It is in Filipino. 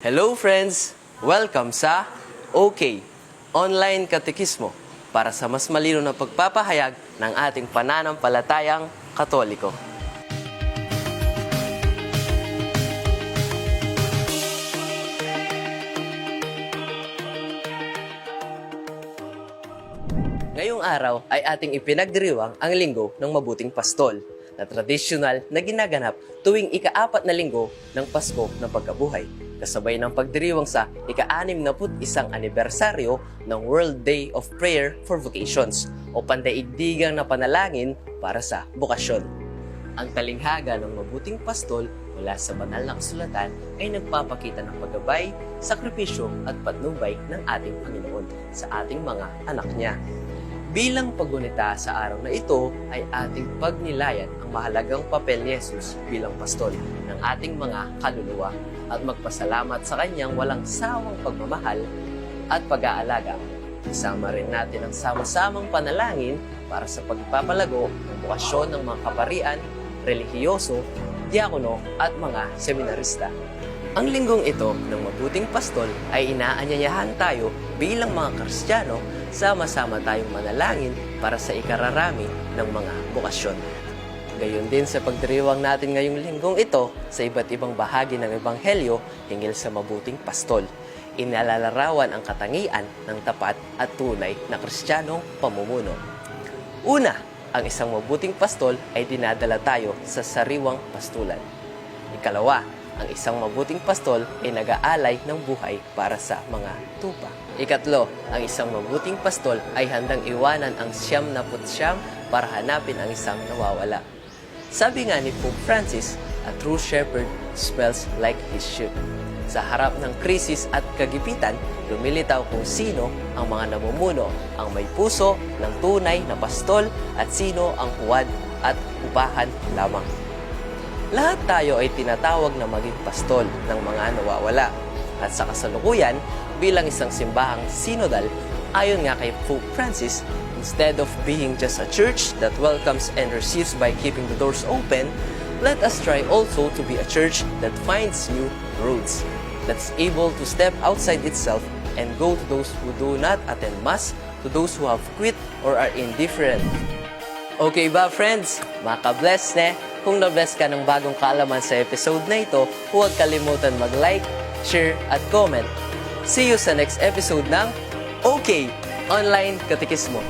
Hello friends! Welcome sa OK, Online Katekismo para sa mas malino na pagpapahayag ng ating pananampalatayang katoliko. Ngayong araw ay ating ipinagdiriwang ang linggo ng mabuting pastol na tradisyonal na ginaganap tuwing ika-apat na linggo ng Pasko ng Pagkabuhay kasabay ng pagdiriwang sa ika-anim na put isang anibersaryo ng World Day of Prayer for Vocations o pandaigdigang na panalangin para sa bukasyon. Ang talinghaga ng mabuting pastol mula sa banal na kasulatan ay nagpapakita ng paggabay, sakripisyo at patnubay ng ating Panginoon sa ating mga anak niya. Bilang paggunita sa araw na ito ay ating pagnilayan ang mahalagang papel ni Jesus bilang pastol ng ating mga kaluluwa at magpasalamat sa kanyang walang sawang pagmamahal at pag-aalaga. Isama rin natin ang sama-samang panalangin para sa pagpapalago ng bukasyon ng mga kaparian, relihiyoso, diakono at mga seminarista. Ang linggong ito ng mabuting pastol ay inaanyayahan tayo bilang mga Kristiyano sama-sama tayong manalangin para sa ikararami ng mga bukasyon. Gayon din sa pagdiriwang natin ngayong linggong ito sa iba't ibang bahagi ng Ebanghelyo hinggil sa mabuting pastol. Inalalarawan ang katangian ng tapat at tunay na Kristiyanong pamumuno. Una, ang isang mabuting pastol ay dinadala tayo sa sariwang pastulan. Ikalawa, ang isang mabuting pastol ay nag-aalay ng buhay para sa mga tupa. Ikatlo, ang isang mabuting pastol ay handang iwanan ang siyam na putsyam para hanapin ang isang nawawala. Sabi nga ni Pope Francis, a true shepherd smells like his sheep. Sa harap ng krisis at kagipitan, lumilitaw kung sino ang mga namumuno, ang may puso ng tunay na pastol at sino ang huwad at upahan lamang. Lahat tayo ay tinatawag na maging pastol ng mga nawawala. At sa kasalukuyan, bilang isang simbahang synodal, ayon nga kay Pope Francis, instead of being just a church that welcomes and receives by keeping the doors open, let us try also to be a church that finds new roads, that's able to step outside itself and go to those who do not attend Mass, to those who have quit or are indifferent, Okay ba friends? Maka-bless ne? Kung na-bless ka ng bagong kaalaman sa episode na ito, huwag kalimutan mag-like, share, at comment. See you sa next episode ng OK! Online Katikismo.